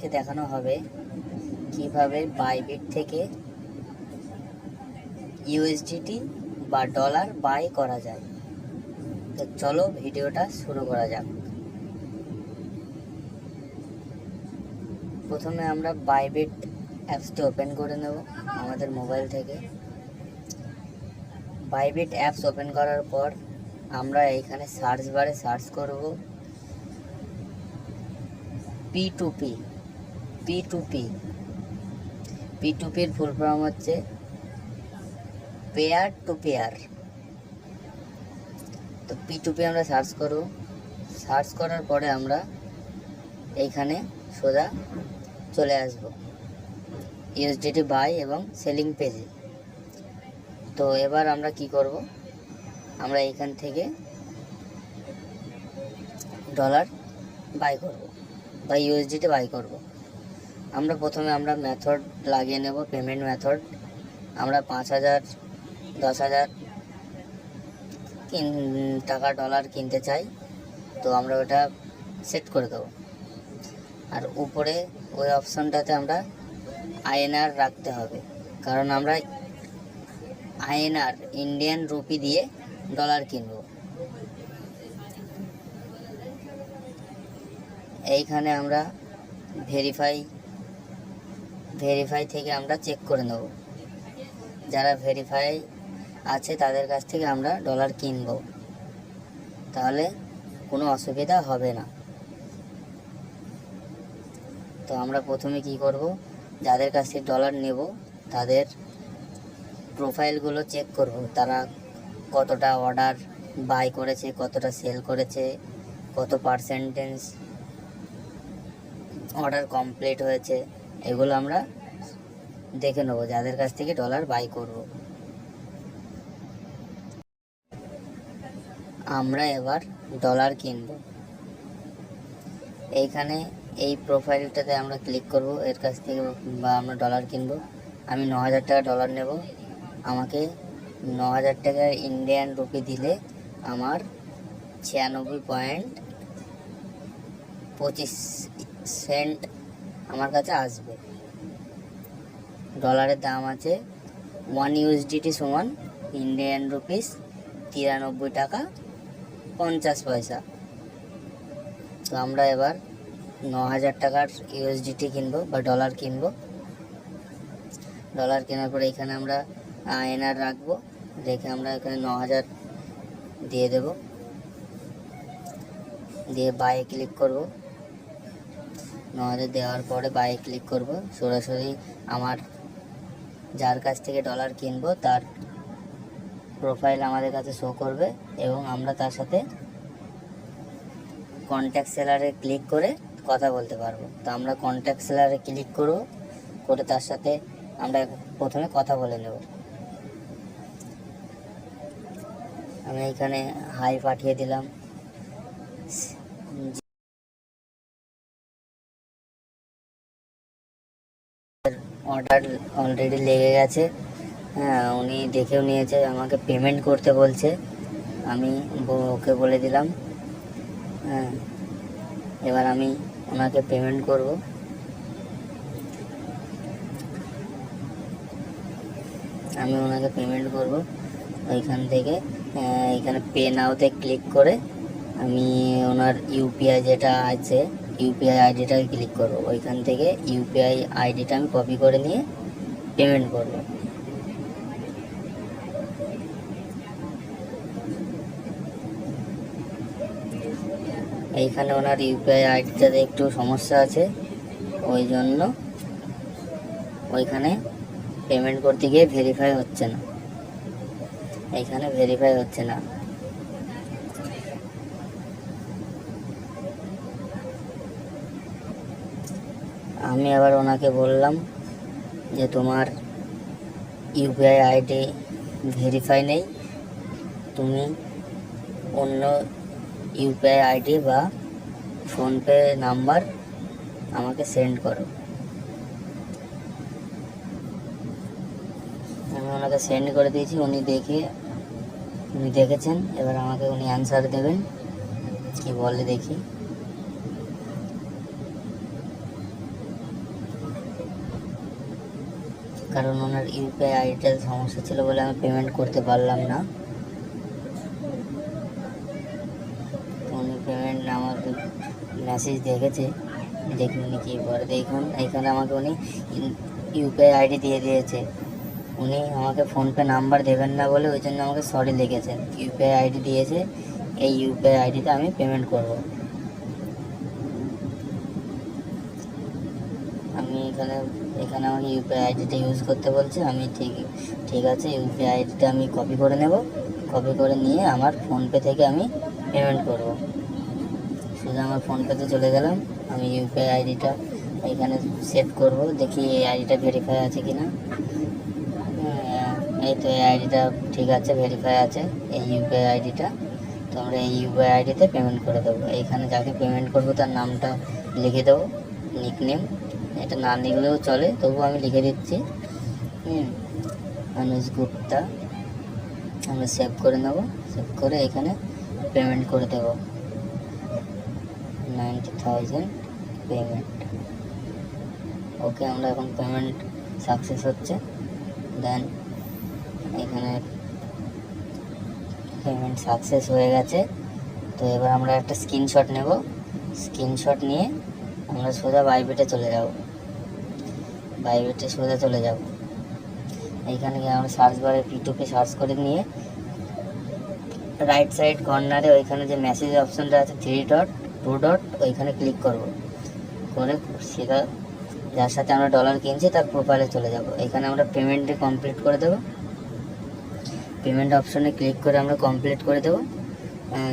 আপনাদেরকে দেখানো হবে কীভাবে বাইবিট থেকে ইউএসডিটি বা ডলার বাই করা যায়। তো চলো ভিডিওটা শুরু করা যাক। প্রথমে আমরা বাইবিট অ্যাপসটি ওপেন করে নেব আমাদের মোবাইল থেকে। বাইবিট অ্যাপস ওপেন করার পর আমরা এইখানে সার্চ বারে সার্চ করব। P two P P two P P two পির ফুল ফর্ম হচ্ছে পেয়ার টু পেয়ার তো পি টু পি আমরা সার্চ করব। সার্চ করার পরে আমরা এইখানে সোজা চলে আসব। ইউএসডিটি বাই এবং সেলিং পেজে তো এবার আমরা কি করব? আমরা এইখান থেকে ডলার বাই করব। বা ইউএসডিটি বাই করব। আমরা প্রথমে আমরা মেথড লাগিয়ে নেব পেমেন্ট মেথড আমরা পাঁচ হাজার, দশ হাজার টাকা ডলার কিনতে চাই, তো আমরা ওটা সেট করে দেবো। আর উপরে ওই অপশনটাতে আমরা আইএনআর রাখতে হবে, কারণ আমরা আইএনআর ইন্ডিয়ান রুপি দিয়ে ডলার কিনব। এইখানে আমরা ভেরিফাই ভেরিফাই থেকে আমরা চেক করে নেব। যারা ভেরিফাই আছে তাদের কাছ থেকে আমরা ডলার কিনব। তাহলে কোনো অসুবিধা হবে না। তো আমরা প্রথমে কি করব? যাদের কাছ থেকে ডলার নেব, তাদের প্রোফাইলগুলো চেক করব। তারা কতটা অর্ডার বাই করেছে, কতটা সেল করেছে, কত পার্সেন্টেজ অর্ডার কমপ্লিট হয়েছে। এগুলো আমরা দেখে নেব, যাদের কাছ থেকে ডলার বাই করব। আমরা এবার ডলার কিনব। এইখানে এই প্রোফাইলটাতে আমরা ক্লিক করব, এর কাছ থেকে বা আমরা ডলার কিনব। আমি ন হাজার টাকা ডলার নেব। আমাকে ন হাজার টাকার ইন্ডিয়ান রুপি দিলে আমার ছিয়ানব্বই পয়েন্ট পঁচিশ সেন্ট আমার কাছে আসবে। ডলারের দাম আছে ওয়ান ইউএসডিটি সমান ইন্ডিয়ান রুপিস তিরানব্বই টাকা পঞ্চাশ পয়সা। তো আমরা এবার ন হাজার টাকার ইউএসডিটি কিনবো বা ডলার কিনবো। ডলার কেনার পরে এখানে আমরা আয়নার রাখব। রেখে আমরা এখানে ন হাজার দিয়ে দেব। দিয়ে বায়ে ক্লিক করব। ন হাজার দেওয়ার পরে বায়ে ক্লিক করব। সরাসরি আমার যার কাছ থেকে ডলার কিনবো, তার প্রোফাইল আমাদের কাছে শো করবে এবং আমরা তার সাথে কন্ট্যাক্ট সেলারে ক্লিক করে কথা বলতে পারব। তো আমরা কন্ট্যাক্ট সেলারে ক্লিক করব, করে তার সাথে আমরা প্রথমে কথা বলে নেব। আমি এখানে হাই পাঠিয়ে দিলাম। অর্ডার অলরেডি লেগে গেছে। হ্যাঁ উনি দেখেও নিয়েছে, আমাকে পেমেন্ট করতে বলছে। আমি ওকে বলে দিলাম। হ্যাঁ এবার আমি ওনাকে পেমেন্ট করব। আমি ওনাকে পেমেন্ট করব। ওইখান থেকে এখানে পে নাওতে ক্লিক করে আমি ওনার ইউপিআই যেটা আছে ইউপিআই আইডিটাকে ক্লিক করব। ওইখান থেকে ইউপিআই আইডিটা আমি কপি করে নিয়ে পেমেন্ট করব। এইখানে ওনার ইউপিআই আইডিটাতে একটু সমস্যা আছে, ওই জন্য ওইখানে পেমেন্ট করতে গিয়ে ভেরিফাই হচ্ছে না। এইখানে ভেরিফাই হচ্ছে না। আমি আবার ওনাকে বললাম যে তোমার ইউপিআই আইডি ভেরিফাই নেই। তুমি অন্য ইউপিআই আইডি বা ফোনপে নাম্বার আমাকে সেন্ড করো। আমি ওনাকে সেন্ড করে দিয়েছি, উনি দেখে, উনি দেখেছেন, এবার আমাকে উনি অ্যান্সার দেবেন, কি বলে দেখি। কারণ ওনার ইউপিআই আইডিটার সমস্যা ছিল বলে আমি পেমেন্ট করতে পারলাম না। উনি পেমেন্ট আমার মেসেজ দেখেছে দেখুন উনি কী করে দেখুন। এখানে আমাকে উনি ইউপিআই আইডি দিয়ে দিয়েছে। উনি আমাকে ফোনপে নাম্বার দেবেন না বলে ওই জন্য আমাকে সরি লিখেছেন। ইউপিআই আইডি দিয়েছে, এই ইউপিআই আইডিতে আমি পেমেন্ট করব আমি এখানে এখানে আমাকে ইউপিআই আইডিটা ইউজ করতে বলছে আমি ঠিক ঠিক আছে ইউপিআই আইডিটা আমি কপি করে নেব। কপি করে নিয়ে আমার ফোনপে থেকে আমি পেমেন্ট করব। শুধু আমার ফোনপেতে চলে গেলাম আমি ইউপিআই আইডিটা এখানে সেট করব দেখি এই আইডিটা ভেরিফাই আছে কি না হ্যাঁ, এই তো এই আইডিটা ঠিক আছে ভেরিফাই আছে এই ইউপিআই আইডিটা তো আমরা এই ইউপিআই আইডিতে পেমেন্ট করে দেবো। এইখানে যাকে পেমেন্ট করব তার নামটা লিখে দেবো। নিকনেম এটা না লিখলেও চলে তবু আমি লিখে দিচ্ছি। হুম। অনুজ গুপ্তা আমরা সেভ করে নেব। সেভ করে এখানে পেমেন্ট করে দেব। নাইনটি থাউজেন্ড পেমেন্ট ওকে আমরা এখন পেমেন্ট সাকসেস হচ্ছে। দেন এখানে পেমেন্ট সাকসেস হয়ে গেছে। তো এবার আমরা একটা স্ক্রিনশট নেব। স্ক্রিনশট নিয়ে আমরা সোজা বাইবেটে চলে যাব। বাইবেটে সোজা চলে যাব। এইখানে গিয়ে আমরা সার্চ বারে পিটুপি সার্চ করে নিয়ে রাইট সাইড কর্নারে ওইখানে যে মেসেজ অপশনটা আছে থ্রি ডট টু ডট ওইখানে ক্লিক করব। করে সেটা যার সাথে আমরা ডলার কিনছি তার প্রোফাইলে চলে যাব। এখানে আমরা পেমেন্টে কমপ্লিট করে দেবো। পেমেন্ট অপশনে ক্লিক করে আমরা কমপ্লিট করে দেবো।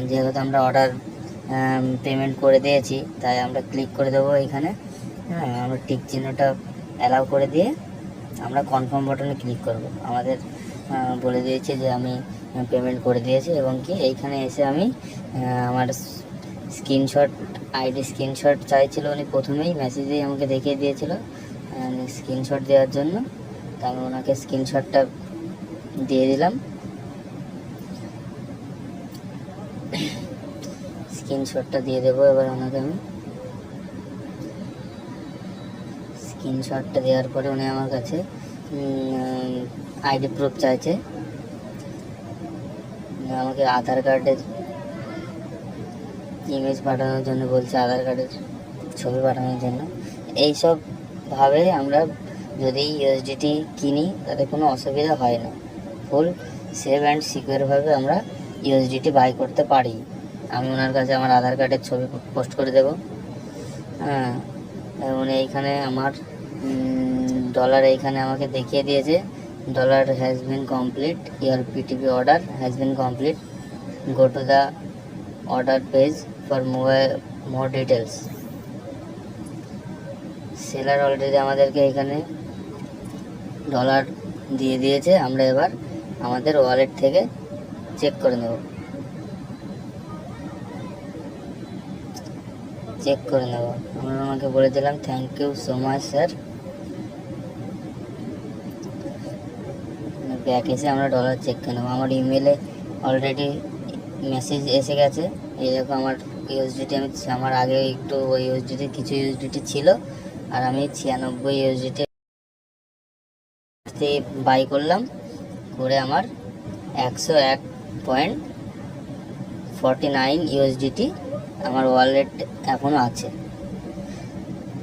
যেহেতু আমরা অর্ডার পেমেন্ট করে দিয়েছি, তাই আমরা ক্লিক করে দেবো এখানে। হ্যাঁ আমরা টিক চিহ্নটা অ্যালাউ করে দিয়ে আমরা কনফার্ম বাটনে ক্লিক করব। আমাদের বলে দিয়েছে যে আমি পেমেন্ট করে দিয়েছি এবং কি এইখানে এসে আমি আমার স্ক্রিনশট আইডি স্ক্রিনশট চাইছিল উনি প্রথমেই মেসেজেই আমাকে দেখিয়ে দিয়েছিল স্ক্রিনশট দেওয়ার জন্য। তো আমি ওনাকে স্ক্রিনশটটা দিয়ে দিলাম। স্ক্রিনশটটা দিয়ে দেবো এবার ওনাকে আমি। স্ক্রিনশটটা দেওয়ার পরে উনি আমার কাছে আইডি প্রুফ চাইছে। আমাকে আধার কার্ডের ইমেজ পাঠানোর জন্য বলছে, আধার কার্ডের ছবি পাঠানোর জন্য। এইসব ভাবে আমরা যদি ইউএসডিটি কিনি, তাতে কোনো অসুবিধা হয় না। ফুল সেভ অ্যান্ড সিকিউরভাবে আমরা ইউএসডিটি বাই করতে পারি। আমি ওনার কাছে আমার আধার কার্ডের ছবি পোস্ট করে দেবো। হ্যাঁ এবং এইখানে আমার ডলার এইখানে আমাকে দেখিয়ে দিয়েছে। Dollar has been complete your PTP order has been complete go to the order page for mobile more details seller already আমাদেরকে এখানে ডলার দিয়ে দিয়েছে। আমরা এবার আমাদের ওয়ালেট থেকে চেক করে নেব। চেক করে নেব। আমরা ওনাকে বলে দিলাম thank you so much sir back এসে আমরা ডলার চেক করে নেব। আমার ইমেলে অলরেডি মেসেজ এসে গেছে। এই দেখো আমার ইউএসডিটি আমি আমার আগে একটু ওই ইউএসডিটি কিছু ইউএসডিটি ছিল, আর আমি ছিয়ানব্বই ইউএসডিটি বাই করলাম। করে আমার একশো এক পয়েন্ট ফর্টি নাইন ইউএসডিটি আমার ওয়ালেট এখনও আছে।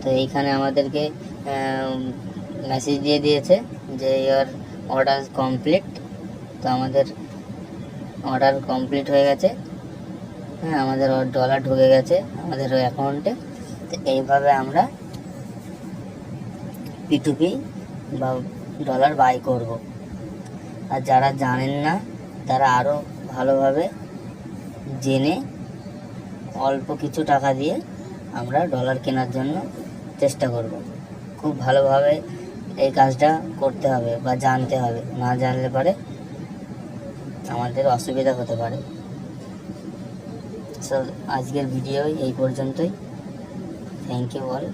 তো এইখানে আমাদেরকে মেসেজ দিয়ে দিয়েছে যে ইয়ার অর্ডার কমপ্লিট তো আমাদের অর্ডার কমপ্লিট হয়ে গেছে। হ্যাঁ আমাদের ডলার ঢুকে গেছে আমাদের অ্যাকাউন্টে তো এইভাবে আমরা পিটুপি বা ডলার বাই করব। আর যারা জানেন না, তারা আরও ভালোভাবে জেনে অল্প কিছু টাকা দিয়ে আমরা ডলার কেনার জন্য চেষ্টা করব। খুব ভালোভাবে এই কাজটা করতে হবে বা জানতে হবে। না জানলে পারে আমাদের অসুবিধা হতে পারে। সো আজকের ভিডিও এই পর্যন্তই। Thank you all